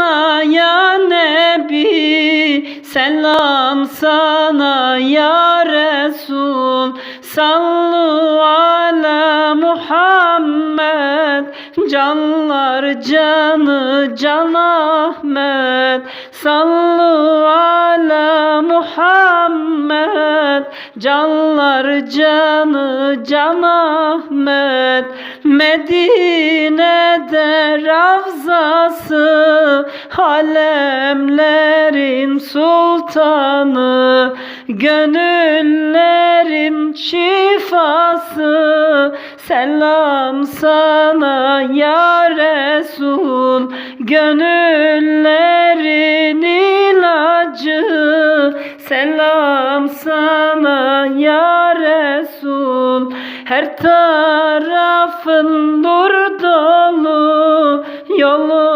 sana ya Nebi Selam sana ya Resul. Sallu ala Muhammed Canlar canı can Ahmet Sallu ala Muhammed Canlar canı can Ahmet Medine'de ravzası Alemlerin sultanı Gönüllerin şifası. Selam sana ya Resul Gönüllerin ilacı. Selam sana ya Resul Her tarafın nur dolu Yolun